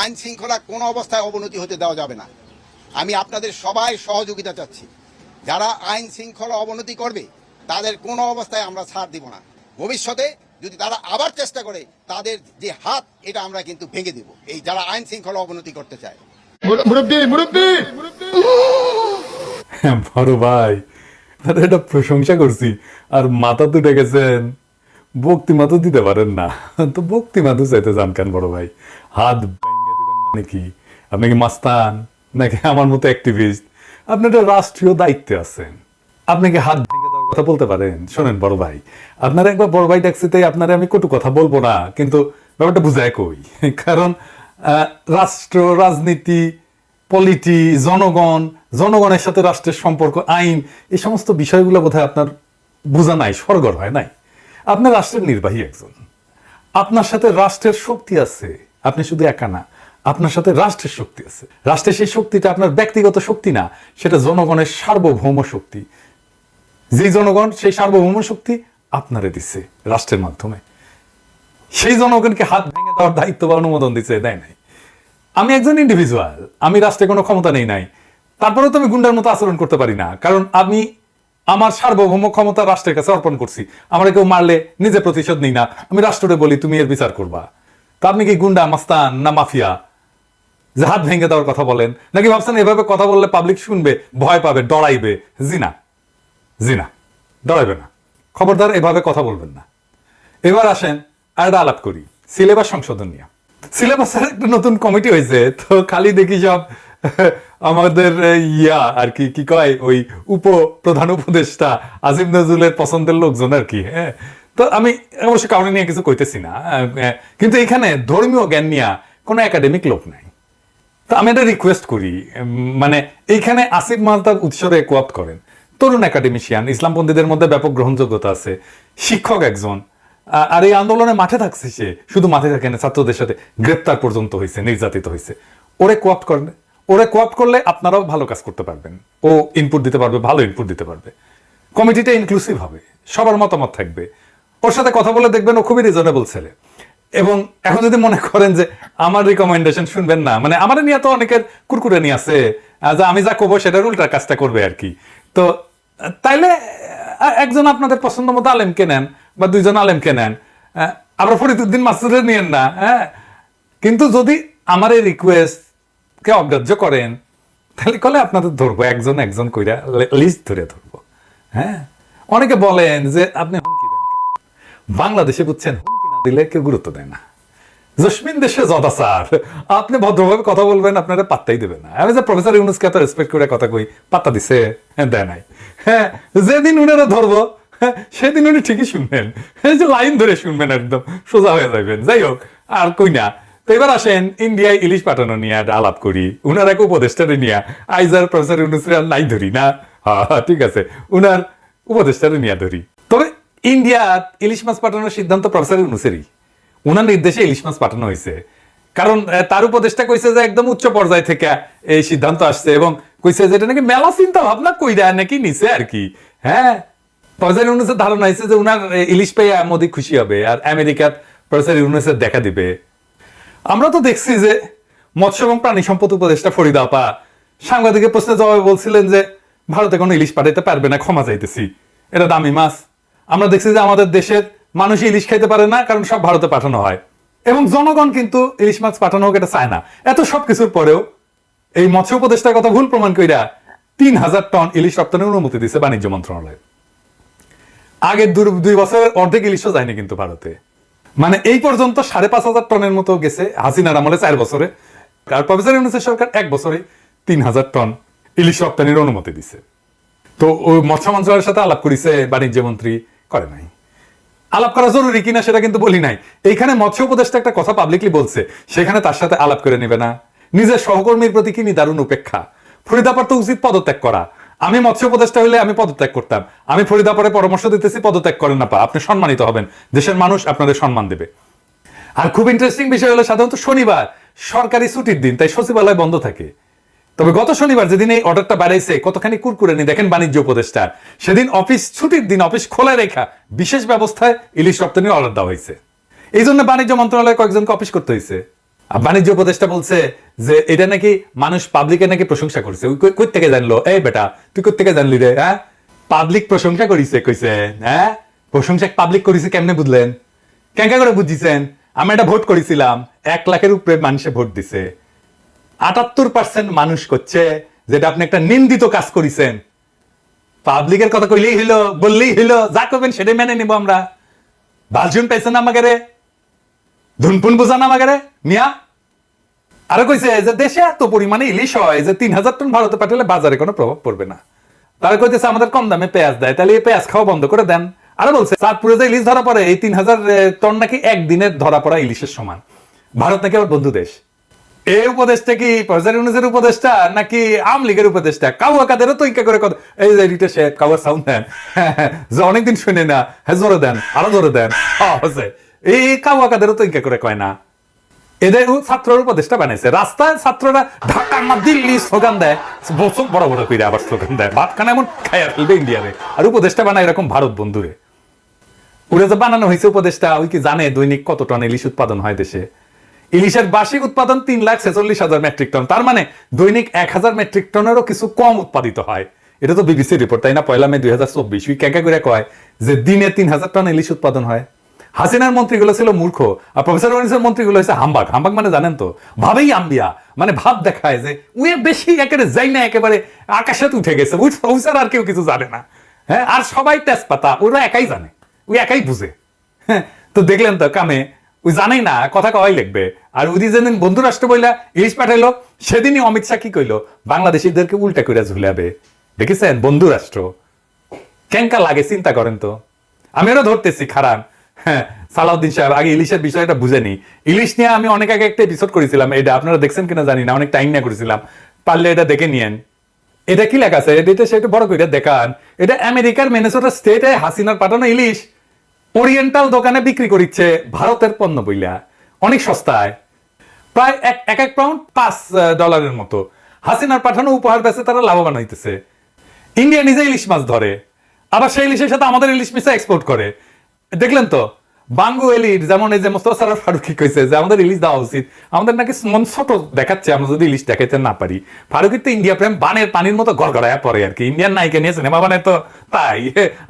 আইন শৃঙ্খলা কোনো অবস্থায় অবনতি হতে দেওয়া যাবে না। আমি আপনাদের সবাই সহযোগিতা চাচ্ছি। যারা আইন শৃঙ্খলা অবনতি করবে তাদের কোনো অবস্থায় আমরা ছাড় দিব না। ভবিষ্যতে যদি তারা আবার চেষ্টা করে তাদের যে হাত এটা আমরা কিন্তু ভেঙে দেব। এই যারা আইন শৃঙ্খলা অবনতি করতে চায়। হ্যাঁ, বড় ভাই এটা প্রশংসা করছি। আর মাথা তো ডেকেছেন বক্তি মাথা দিতে পারেন না। তো বক্তি মাথা চাইতে যান কেন বড় ভাই? হাত মানে কি? আপনি কি মাস্তান? নাকি আমার মতো অ্যাক্টিভিস্ট আপনি একটা রাষ্ট্রীয় দায়িত্বে আছেন। আপনি কি হাত কথা বলতে পারেন? শোনেন বড় ভাই, আপনার একবার বড় ভাই ট্যাক্সিতে আপনারা আমি কটু কথা বলব না, কিন্তু ব্যাপারটা বুঝায় কই? কারণ রাষ্ট্র, রাজনীতি পলিটি জনগণ, জনগণের সাথে রাষ্ট্রের সম্পর্ক, আইন, এই সমস্ত বিষয়গুলো বোধহয় আপনার বোঝা নাই, সরগর হয় নাই। আপনি রাষ্ট্রের নির্বাহী একজন। আপনার সাথে রাষ্ট্রের শক্তি আছে, আপনি শুধু একা না। আপনার সাথে রাষ্ট্রের শক্তি আছে। রাষ্ট্রের সেই শক্তিটা আপনার ব্যক্তিগত শক্তি না, সেটা জনগণের সার্বভৌম শক্তি। যে জনগণ সেই সার্বভৌম শক্তি আপনারে দিচ্ছে রাষ্ট্রের মাধ্যমে। সেই জনগণকে হাত ভেঙে দেওয়ার দায়িত্ব বা অনুমোদন দিচ্ছে দেয় নাই। আমি একজন ইন্ডিভিজুয়াল আমি রাষ্ট্রে কোনো ক্ষমতা নেই নাই। তারপরেও তো আমি গুন্ডার মতো আচরণ করতে পারি না, কারণ আমি আমার সার্বভৌম ক্ষমতা রাষ্ট্রের কাছে অর্পণ করছি। আমার কেউ মারলে নিজে প্রতিশোধ নিই না। আমি রাষ্ট্রকে বলি, তুমি এর বিচার করবা। তা আপনি কি গুন্ডা, মাস্তান না মাফিয়া? যে হাত ভেঙে দেওয়ার কথা বলেন। নাকি ভাবছেন এভাবে কথা বললে পাবলিক শুনবে, ভয় পাবে, ডরাইবে? জি না জি না ডরাইবে না। খবরদার এভাবে কথা বলবেন না। এবার আসেন আর একটা আলাপ করি, সিলেবাস সংশোধন নিয়ে। সিলেবাসের একটা নতুন কমিটি হয়েছে, তো খালি দেখি সব আমাদের ইয়া, আর কি কি কয়, ওই উপ প্রধান উপদেষ্টা, আজিম নজরুলের পছন্দের লোকজন আর কি হ্যাঁ। তো আমি অবশ্য কারণে নিয়ে কিছু কইতেছি না কিন্তু এখানে ধর্মীয় জ্ঞান নিয়ে কোনো একাডেমিক লোক নাই। তো আমি একটা রিকোয়েস্ট করি মানে এইখানে আসিফ মালতাব উৎসরে কোয়াপ করেন। তরুণ একাডেমিশিয়ান ইসলামপন্থীদের মধ্যে ব্যাপক গ্রহণযোগ্যতা আছে, শিক্ষক একজন। আর এই আন্দোলনে মাঠে থাকছে সে, শুধু মাঠে থাকে না, ছাত্রদের সাথে গ্রেপ্তার পর্যন্ত হয়েছে, নির্যাতিত হয়েছে। ওরে কোয়াপ্ট করেন, ওরে কোয়াপ্ট করলে আপনারাও ভালো কাজ করতে পারবেন। ও ইনপুট দিতে পারবে, ভালো ইনপুট দিতে পারবে। কমিটিটা ইনক্লুসিভ হবে, সবার মতামত থাকবে। ওর সাথে কথা বলে দেখবেন ও খুবই রিজনেবল ছেলে। এবং এখন যদি মনে করেন যে আমার রিকমেন্ডেশন শুনবেন না মানে আমার নিয়ে তো অনেকের কুরকুরে নিয়ে আছে যে আমি যা করব সেটার উল্টা কাজটা করবে আর কি। তো, তাইলে একজন আপনাদের পছন্দ মতো আলেমকে নেন বা দুইজন আলেমকে নেন আবার ফরিদুদ্দিন মাসুদের নিয়েন না হ্যাঁ? কিন্তু যদি আমার এই রিকোয়েস্ট কে অগ্রাহ্য করেন, তাহলে কলে আপনাদের ধরবো, একজন একজন কইরা লিস্ট ধরে ধরবো হ্যাঁ? অনেকে বলেন যে আপনি হুমকি দেন বাংলাদেশে বুঝছেন দিলে কেউ গুরুত্ব দেয় না। জসমিন দেশে জদা স্যার। আপনি ভদ্রভাবে কথা বলবেন আপনারা পাত্তাই দেবেন না। আমি যে প্রফেসর ইউনুসকে এত রেসপেক্ট করে কথা কই পাত্তা দিছে হ্যাঁ, দেয় নাই। হ্যাঁ যেদিন উনারা ধরবো হ্যাঁ, সেদিন উনি ঠিকই শুনবেন। যে লাইন ধরে শুনবেন একদম সোজা হয়ে যাবেন যাই হোক আর কই না। তো এবার আসেন ইন্ডিয়ায় ইলিশ পাঠানো নিয়ে আলাপ করি। উনার এক উপদেষ্টারে নিয়ে আইজার প্রফেসর ইউনুসের নাই ধরি না। হ্যাঁ, ঠিক আছে। উনার উপদেষ্টারে নিয়ে ধরি। তবে ইন্ডিয়া ইলিশ মাছ পাঠানোর সিদ্ধান্ত প্রফেসর ইউনুসেরই। উনার নির্দেশে ইলিশ মাছ পাঠানো হয়েছে। কারণ তার উপদেশটা কইছে যে একদম উচ্চ পর্যায় থেকে এই সিদ্ধান্ত আসছে এবং কইছে যে এটা নাকি মেলা চিন্তা ভাবনা কইরা নাকি নিছে আর কি। হ্যাঁ? প্রফেসর ইউনুসের ধারণা হয়েছে যে উনার ইলিশ পেয়ে মোদি খুশি হবে আর আমেরিকার প্রফেসর ইউনুসের দেখা দিবে। আমরা তো দেখছি যে মৎস্য এবং প্রাণী সম্পদ উপদেষ্টা ফরিদা আপা সাংবাদিকের প্রশ্নের জবাবে বলছিলেন যে, ভারতে কোনো ইলিশ পাঠাইতে পারবে না, ক্ষমা চাইতেছি। এটা দামি মাছ আমরা দেখছি যে আমাদের দেশের মানুষ ইলিশ খাইতে পারে না, কারণ সব ভারতে পাঠানো হয়। এবং জনগণ কিন্তু ইলিশ মাছ পাঠানো হোক এটা চায় না। এত সব কিছুর পরেও এই মৎস্য উপদেষ্টার কথা ভুল প্রমাণ কইরা তিন হাজার টন ইলিশ রপ্তানির অনুমতি দিছে বাণিজ্য মন্ত্রণালয়। আগের দুই বছরের অর্ধেক ইলিশও যায়নি কিন্তু ভারতে। মানে এই পর্যন্ত সাড়ে পাঁচ হাজার টনের মতো গেছে হাসিনার আমলে চার বছরে। আর প্রফেসর ইউনুসের সরকার এক বছরে তিন হাজার টন ইলিশ রপ্তানির অনুমতি দিছে। তো ওই মৎস্য মন্ত্রণালয়ের সাথে আলাপ করেছে বাণিজ্য মন্ত্রী করে নাই। আলাপ করা জরুরি কিনা সেটা কিন্তু বলি নাই। এইখানে মৎস্য উপদেষ্টা একটা কথা পাবলিকলি বলছে, সেখানে তার সাথে আলাপ করে নেবে না। নিজের সহকর্মীর প্রতি কি নিদারুণ উপেক্ষা। ফরিদাপার তো উচিত পদত্যাগ করা। আমি মৎস্য উপদেষ্টা হলে আমি পদত্যাগ করতাম। আমি ফরিদাপরে পরামর্শ দিতেছি, পদত্যাগ করেন না পা। আপনি সম্মানিত হবেন। দেশের মানুষ আপনাদের সম্মান দেবে। আর খুব ইন্টারেস্টিং বিষয় হলো সাধারণত শনিবার সরকারি ছুটির দিন, তাই সচিবালয় বন্ধ থাকে। তবে গত শনিবার যেদিন এই অর্ডারটা বাড়াইছে, কতখানি কুরকুরে নি দেখেন বাণিজ্য উপদেষ্টার সেদিন অফিস, ছুটির দিন অফিস খোলা রেখা, বিশেষ ব্যবস্থায় ইলিশ রপ্তানির অর্ডার দেওয়া হয়েছে। এই জন্য বাণিজ্য মন্ত্রণালয়ে কয়েকজনকে অফিস করতে হয়েছে। বাণিজ্য উপদেষ্টা বলছে যে, এটা নাকি মানুষ পাবলিকে নাকি প্রশংসা করছে। কই- থেকে জানলো? এই বেটা, তুই কই থেকে জানলি রে হ্যাঁ? পাবলিক প্রশংসা করিছে, কইছে হ্যাঁ? প্রশংসা পাবলিক করিছে কেমনে বুঝলেন? কেঙ্কা করে বুঝিছেন? আমি একটা ভোট করেছিলাম, এক লাখের উপরে মানুষে ভোট দিছে। আটাত্তর পার্সেন্ট মানুষ করছে যেটা আপনি একটা নিন্দিত কাজ করেছেন। পাবলিকের কথা কইলেই হইল, বললেই হইল, যা করবেন সেটাই মেনে নিব আমরা। ভালজুন পাইছেন আমাকে রে। ধুনপুন বুঝান আমাকে রে। মিয়া, আরও কইছে যে দেশে এত পরিমাণে ইলিশ হয় যে তিন হাজার টন ভারতে পাঠালে বাজারে কোনো প্রভাব পড়বে না। তারা কইতেছে আমাদের কম দামে পেঁয়াজ দেয়, তাহলে এই পেঁয়াজ খাওয়া বন্ধ করে দেন। আরও বলছে, চাঁদপুরে যে ইলিশ ধরা পড়ে, এই তিন হাজার টন নাকি একদিনের ধরা পড়া ইলিশের সমান। ভারত নাকি আমার বন্ধু দেশ। এই উপদেশটা কি পর্যায় অনুযায়ী উপদেশটা নাকি আম লীগের উপদেশটা? কাউয়া কাদেরও তো ইকা করে কথা এই যে রিটা শেখ কাউয়া সাউন্ড দেন। যে অনেকদিন শুনে না হ্যাঁ দেন, আরও জোরে দেন। হচ্ছে। এই কাউয়া কাদেরও তো ইকা করে কয় না। এদের ছাত্রর উপদেশটা বানাইছে। রাস্তায় ছাত্ররা ঢাকা না দিল্লি স্লোগান দেয়। বছর বড় বড় করে আবার স্লোগান দেয়। ভাত খানা এমন খাইয়া ফেলবে ইন্ডিয়ারে। আর উপদেশটা বানায় এরকম ভারত বন্ধুরে। ওরা যে বানানো হয়েছে উপদেশটা, ওই কি জানে দৈনিক কত টন ইলিশ উৎপাদন হয় দেশে? ইলিশের বার্ষিক উৎপাদন তিন লাখ ছেচল্লিশ হাজার মেট্রিক টন। তার মানে দৈনিক এক হাজার মেট্রিক টনেরও কিছু কম উৎপাদিত হয়। এটা তো বিবিসি রিপোর্ট তাই না? পয়লা মে দুই হাজার চব্বিশ। উই ক্যাকা করে কয় যে দিনে তিন হাজার টন ইলিশ উৎপাদন হয়। হাসিনার মন্ত্রীগুলো ছিল মূর্খ আর প্রফেসর ওয়ানিসের মন্ত্রীগুলো হচ্ছে হাম্বাক হাম্বাক মানে জানেন তো ভাবেই আম্বিয়া মানে ভাব দেখায় যে উই বেশি একেবারে যাই না একেবারে আকাশে উঠে গেছে। ওই প্রফেসর আর কেউ কিছু জানে না। হ্যাঁ আর সবাই তেজপাতা ওরা একাই জানে ওই একাই বুঝে। হ্যাঁ, তো দেখলেন তো কামে ওই জানেই না, কথা কওয়াই লিখবে আর ওই যেদিন বন্ধু রাষ্ট্র বইলা ইলিশ পাঠাইলো, সেদিনই অমিত শাহ কি কইলো? বাংলাদেশিদেরকে উল্টা করে ঝুলাবে। দেখেছেন, বন্ধু রাষ্ট্র। কেঙ্কা লাগে, চিন্তা করেন তো। আমি ওরা ধরতেছি খারাপ হ্যাঁ সালাউদ্দিন সাহেব, আগে ইলিশের বিষয়টা বুঝেনি ইলিশ নিয়ে আমি অনেক আগে একটা এপিসোড করেছিলাম, এটা আপনারা দেখছেন কিনা জানি না, অনেক টাইম নিয়ে করেছিলাম। পারলে এটা দেখে নিয়েন। এটা কি লেখা আছে? এটা সেটা বড় করে দেখান। এটা আমেরিকার মেনেসোটা স্টেটে হাসিনার পাঠানো ইলিশ। ওরিয়েন্টাল দোকানে বিক্রি করিচ্ছে ভারতের পণ্য বইলা। অনেক সস্তায়। প্রায় এক এক এক পাউন্ড পাঁচ ডলারের মতো। হাসিনার পাঠানো উপহার বেচে তারা লাভবান হইতেছে। ইন্ডিয়া নিজে ইলিশ মাছ ধরে। আবার সেই ইলিশের সাথে আমাদের ইলিশ মিশে এক্সপোর্ট করে। দেখলেন তো? বাঙ্গু এলিট যেমন এই যে মোস্তফা ফারুকি কইছে যে আমাদের ইলিশ দেওয়া উচিত। আমাদের নাকি মন ছোট দেখাচ্ছে, আমরা যদি ইলিশ দেখাইতে না পারি। ফারুকির তো ইন্ডিয়া প্রেম বানের পানির মতো গড়গড়ায় পড়ে আর কি। ইন্ডিয়ান নায়িকা নিয়ে সিনেমা বানায় তো তাই।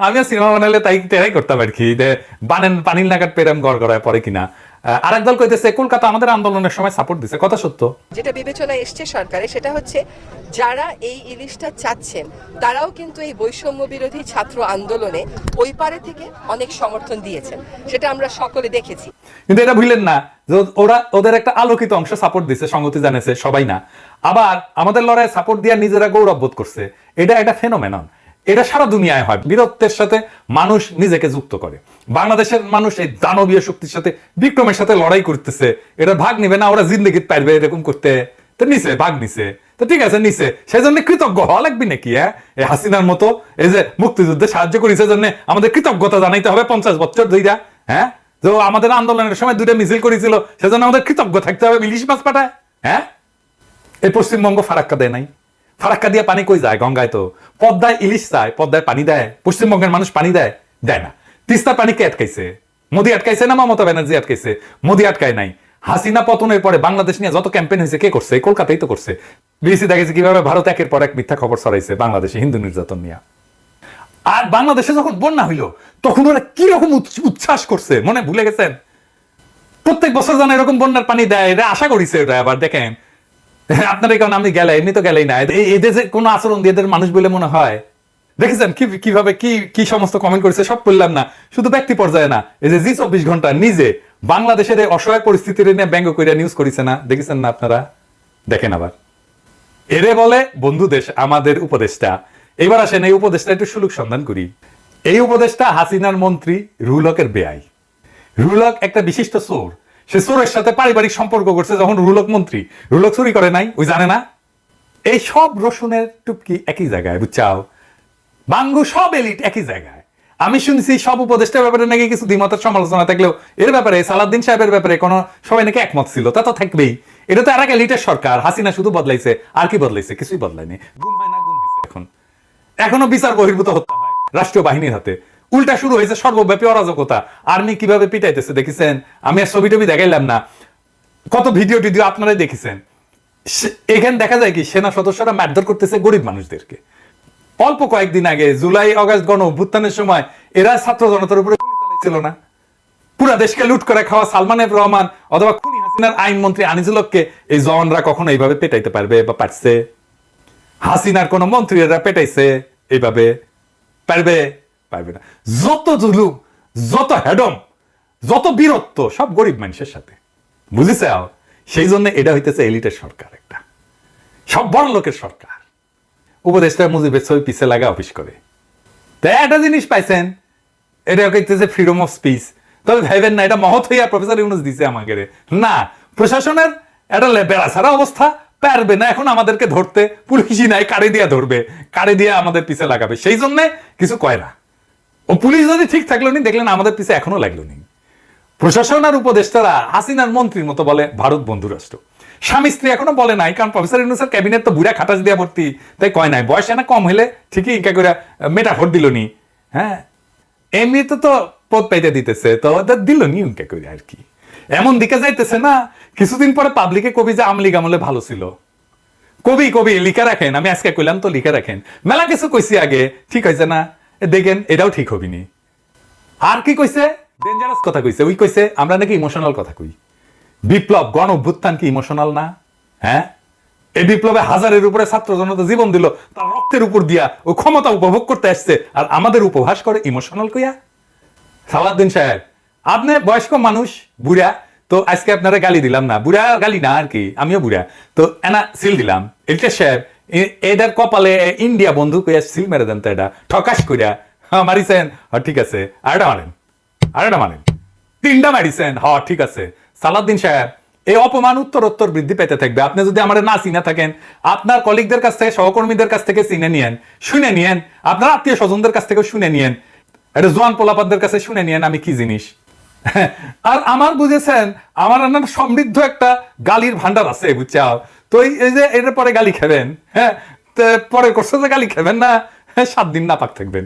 আমিও সিনেমা বানালে তাই তেরাই করতাম আর কি, যে বানের পানির নাগাদ প্রেম গড়গড়ায় পড়ে কিনা। আর একদল কইতেছে কলকাতা আমাদের আন্দোলনের সময় সাপোর্ট দিছে। কথা সত্য। যেটা বিবেচনায় এসছে সরকারে সেটা হচ্ছে যারা এই ইলিশটা চাচ্ছেন তারাও কিন্তু এই বৈষম্য বিরোধী ছাত্র আন্দোলনে ওই পারে থেকে অনেক সমর্থন দিয়েছেন। সেটা আমরা সকলে দেখেছি। কিন্তু এটা ভুলেন না যে ওরা ওদের একটা আলোকিত অংশ সাপোর্ট দিছে সংগতি জানেছে সবাই না। আবার আমাদের লড়াই সাপোর্ট দিয়ে নিজেরা গৌরব বোধ করছে। এটা একটা ফেনোমেনন এটা সারা দুনিয়ায় হয়। বীরত্বের সাথে মানুষ নিজেকে যুক্ত করে। বাংলাদেশের মানুষ এই দানবীয় শক্তির সাথে বিক্রমের সাথে লড়াই করতেছে। এটা ভাগ নিবে না, ওরা জিন্দগি পারবে এরকম করতে। তো নিছে, ভাগ নিছে। তো ঠিক আছে, নিছে। সেজন্য কৃতজ্ঞ হওয়া লাগবে নাকি হ্যাঁ? এই হাসিনার মতো, এই যে মুক্তিযুদ্ধে সাহায্য করেছে জন্য আমাদের কৃতজ্ঞতা জানাইতে হবে পঞ্চাশ বছর দুইটা হ্যাঁ? তো আমাদের আন্দোলনের সময় দুইটা মিছিল করেছিল, সেজন্য আমাদের কৃতজ্ঞ থাকতে হবে, ইলিশ মাছ পাঠায় হ্যাঁ? এই পশ্চিমবঙ্গ ফারাক্কা দেয় নাই। ফারাক্কা দিয়ে পানি কই যায়? গঙ্গায় তো। পদ্মায় ইলিশ চায় পদ্মায় পানি দেয়, পশ্চিমবঙ্গের মানুষ পানি দেয় দেয় না। তিস্তার পানি কে আটকাইছে? মোদি আটকাইছে না মমতা ব্যানার্জি আটকাইছে? মোদি আটকায় নাই। হাসিনা পতনের পরে বাংলাদেশ নিয়ে যত ক্যাম্পেইন হয়েছে, কে করছে? এই কলকাতাই তো করছে। বিবিসি দেখেছে কীভাবে ভারত একের পর এক মিথ্যা খবর ছড়াইছে বাংলাদেশে হিন্দু নির্যাতন নিয়ে। আর বাংলাদেশে যখন বন্যা হইল, তখন ওরা কীরকম উচ্ছ- উচ্ছ্বাস করছে? মনে ভুলে গেছেন? প্রত্যেক বছর যেন এরকম বন্যার পানি দেয় এটা আশা করিছে এটা আবার দেখেন আপনার কারণে আমি গেলে, এমনি তো গেলেই না। এদের যে কোনো আচরণ দিয়ে এদের মানুষ বলে মনে হয়, দেখেছেন কি কীভাবে কি কি সমস্ত কমেন্ট করেছে? সব বললাম না। শুধু ব্যক্তি পর্যায়ে না। এই যে জি চব্বিশ ঘণ্টা নিজে বাংলাদেশের এই অসহায় পরিস্থিতির নিয়ে ব্যঙ্গ করে নিউজ করেছে না? দেখেছেন না আপনারা? দেখেন আবার। এরে বলে, বন্ধু দেশ, আমাদের উপদেশটা এবার আসেন, এই উপদেশটা একটু সুলুক সন্ধান করি। এই উপদেশটা হাসিনার মন্ত্রী রুলকের বেআই। রুলক একটা বিশিষ্ট চোর। সে চোরের সাথে পারিবারিক সম্পর্ক করছে যখন রুলক মন্ত্রী। রুলক চুরি করে নাই, ওই জানে না? এই সব রসুনের টুপকি একই জায়গায়, বুঝছাও? বাঙ্গু সব এলিট একই জায়গায়। আমি শুনছি সব উপদেষ্টার ব্যাপারে নাকি কিছু দ্বিমতের সমালোচনা থাকলেও এর ব্যাপারে সালাদ্দিন সাহেবের ব্যাপারে কোনো সবাই নাকি একমত ছিল, তা তো থাকবেই। এটা তো আর এক এলিটের সরকার, হাসিনা শুধু বদলাইছে, আর কি বদলাইছে? কিছুই বদলায়নি। গুম হয় না গুম এখন। এখনও বিচার বহির্ভূত হত্যা হয় রাষ্ট্রীয় বাহিনীর হাতে। উল্টা শুরু হয়েছে, সর্বব্যাপী অরাজকতা। আর্মি কীভাবে পিটাইতেছে দেখেছেন? আমি আর ছবি টবি দেখাইলাম না। কত ভিডিও টিডিও আপনারাই দেখেছেন। এখানে দেখা যায় কি, সেনা সদস্যরা মারধর করতেছে গরিব মানুষদেরকে। অল্প কয়েকদিন আগে, জুলাই, অগাস্ট গণ অভ্যুত্থানের সময়, এরা ছাত্র জনতার উপরে চালাইছিল না। পুরা দেশকে লুট করে খাওয়া সালমান রহমান অথবা খুনি হাসিনার আইনমন্ত্রী আনিজুলককে এই জওয়ানরা কখনো এইভাবে পেটাইতে পারবে বা পারছে? হাসিনার কোন মন্ত্রীরা পেটাইছে এইভাবে? পারবে? পারবে না। যত জুলুম, যত হেডম, যত বীরত্ব, সব গরিব মানুষের সাথে। বুঝেছে সেই জন্য এটা হইতেছে এলিটের সরকার একটা। সব বড় লোকের সরকার। উপদেষ্টা মুজিবের ছবি পিছে লাগা অফিস করে। তা একটা জিনিস পাইছেন, এটা কইতেছে ফ্রিডম অফ স্পিচ তবে ভাইবেন না, এটা মহৎ হইয়া প্রফেসর ইউনুস দিছে আমাকে না, প্রশাসনের একটা বেড়া ছাড়া অবস্থা পারবে না, এখন আমাদেরকে ধরতে। পুলিশই নাই কারে দিয়া ধরবে কারে দিয়া আমাদের পিছে লাগাবে। সেই জন্যে কিছু কয় না। পুলিশ যদি ঠিক থাকল নি, দেখলেন আমাদের পিছে এখনও লাগল নি। প্রশাসন আর উপদেষ্টারা হাসিনার মন্ত্রীর মতো বলে ভারত বন্ধু রাষ্ট্র। স্বামী স্ত্রী এখনও বলে নাই, কারণ প্রফেসর ইউনুসের ক্যাবিনেট তো বুড়া খাটাস দিয়া ভর্তি, তাই কয় নাই। বয়স না কম হলে ঠিকই ইনকা করে মেটাফোর দিল নি। হ্যাঁ? এমনিতে তো পদ পাইতে দিতেছে, তো দিল নি ইনকা করে আর কি। এমন দিকে যাইতেছে না, কিছুদিন পরে পাবলিকে কবি যে আমলি গামলে ভালো ছিল। কবি কবি, লিখে রাখেন, আমি আজকে কইলাম তো লিখে রাখেন। মেলা কিছু কইছি আগে, ঠিক হয়েছে না? দেখেন, এটাও ঠিক হবিনি। আর কি কইছে? ডেঞ্জারাস কথা কইছে। ওই কইছে, আমরা নাকি ইমোশনাল কথা কই। বিপ্লব, গণ অভ্যুত্থান কি ইমোশনাল না? হ্যাঁ? এই বিপ্লবে হাজারের উপরে ছাত্র জনতা জীবন দিল, তার রক্তের উপর দিয়া ও ক্ষমতা উপভোগ করতে আসছে, আর আমাদের উপহাস করে ইমোশনাল কইয়া? সালাউদ্দিন সাহেব, আপনি বয়স্ক মানুষ, বুড়া, তো আজকে আপনারা গালি দিলাম না। বুড়া গালি না আর কি, আমিও বুড়া। তো এনা সিল দিলাম। এটা সাহেব এটার কপালে ইন্ডিয়া বন্ধু কইয়া সিল মেরে দেন তো এটা ঠকাস কইরা। হ্যাঁ মারিছেন। হ্যাঁ ঠিক আছে। আরেটা মারেন আরেটা মারেন তিনটা মারিছেন। হ, ঠিক আছে। সালাউদ্দিন সাহেব, এই অপমান উত্তর উত্তর বৃদ্ধি পেতে থাকবে। আপনি যদি আমার না চিনে থাকেন, আপনার কলিগদের কাছ থেকে, সহকর্মীদের কাছ থেকে চিনে নিয়েন, শুনে নিয়েন, আপনার আত্মীয় স্বজনদের কাছ থেকে শুনে নিয়েন, এটা জোয়ান পোলাপানদের কাছে শুনে নিয়েন আমি কি জিনিস? আর আমার বুঝেছেন, আমার সমৃদ্ধ একটা গালির ভান্ডার আছে, বুঝছাও? তো এই যে এটার পরে গালি খাবেন হ্যাঁ? তো পরে করছে যে গালি খাবেন না? হ্যাঁ সাত দিন নাপাক থাকবেন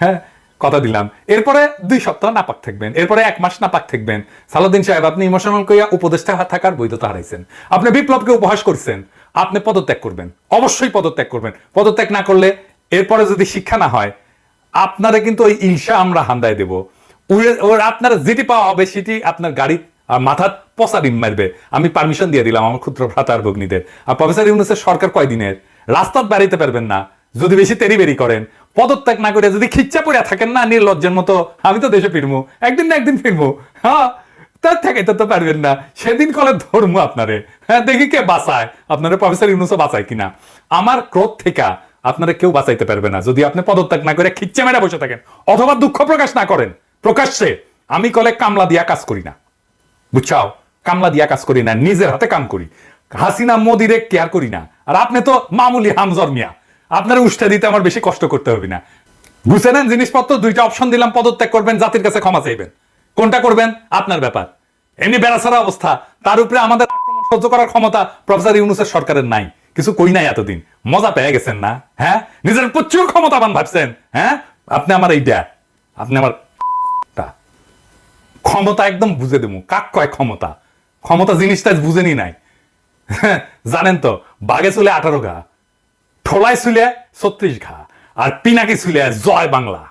হ্যাঁ? কথা দিলাম। এরপরে দুই সপ্তাহ নাপাক থাকবেন, এরপরে এক মাস নাপাক থাকবেন। সালাউদ্দিন সাহেব, আপনি ইমোশনাল কইয়া উপদেষ্টা থাকার বৈধতা হারাইছেন। আপনি বিপ্লবকে উপহাস করছেন, আপনি পদত্যাগ করবেন, অবশ্যই পদত্যাগ করবেন। পদত্যাগ না করলে এরপরে যদি শিক্ষা না হয়, আপনারা কিন্তু ওই ইলশা আমরা হান্দায় দেব। ওর আপনার যেটি পাওয়া হবে সেটি আপনার গাড়ি আর মাথার পচা ডিম মারবে। আমি পারমিশন দিয়ে দিলাম আমার ক্ষুদ্র ভ্রাতার ভগ্নীদের। আর প্রফেসর ইউনুসের সরকার কয়দিনের? রাস্তাত বাড়িতে পারবেন না। যদি বেশি তেরি বেরি করেন, পদত্যাগ না করে যদি খিচ্চা পড়ে থাকেন না নির্লজ্জের মতো, আমি তো দেশে ফিরবো একদিন না একদিন ফিরবো হ্যাঁ তার থেকে তো পারবেন না। সেদিন কলে ধর্ম আপনারে। হ্যাঁ দেখি কে বাঁচায়। আপনারা প্রফেসর ইউনুসও বাঁচায় কিনা। আমার ক্রোধ থেকে আপনারা কেউ বাঁচাইতে পারবে না। যদি আপনি পদত্যাগ না করে খিচ্ছে মেরা বসে থাকেন, অথবা দুঃখ প্রকাশ না করেন, প্রকাশ্যে, আমি কলে কামলা দিয়া কাজ করি না। বুঝছাও? কামলা দিয়া কাজ করি না, নিজের হাতে কাম করি। হাসিনা মোদিরে কেয়ার করি না। আর আপনি তো মামুলি হামজর মিয়া। আপনার উষ্ঠা দিতে আমার বেশি কষ্ট করতে হবে না। বুঝে নেন জিনিসপত্র, দুইটা অপশন দিলাম, পদত্যাগ করবেন, জাতির কাছে ক্ষমা চাইবেন। কোনটা করবেন? আপনার ব্যাপার। এমনি বেড়াছাড়া অবস্থা। তার উপরে আমাদের আক্রমণ সহ্য করার ক্ষমতা প্রফেসর ইউনুসের সরকারের নাই। কিছু কই নাই এতদিন। মজা পেয়ে গেছেন না? হ্যাঁ? নিজের প্রচুর ক্ষমতাবান ভাবছেন। হ্যাঁ? আপনি আমার এইটা আপনি আমার। ক্ষমতা একদম বুঝে দেবো। কাক কয় ক্ষমতা? ক্ষমতা জিনিসটা বুঝেনি নাই। জানেন তো বাগে চুলে আঠারো ঘা, ঠোলায় চুলে ছত্রিশ ঘা, আর পিনাকি চুলে জয় বাংলা।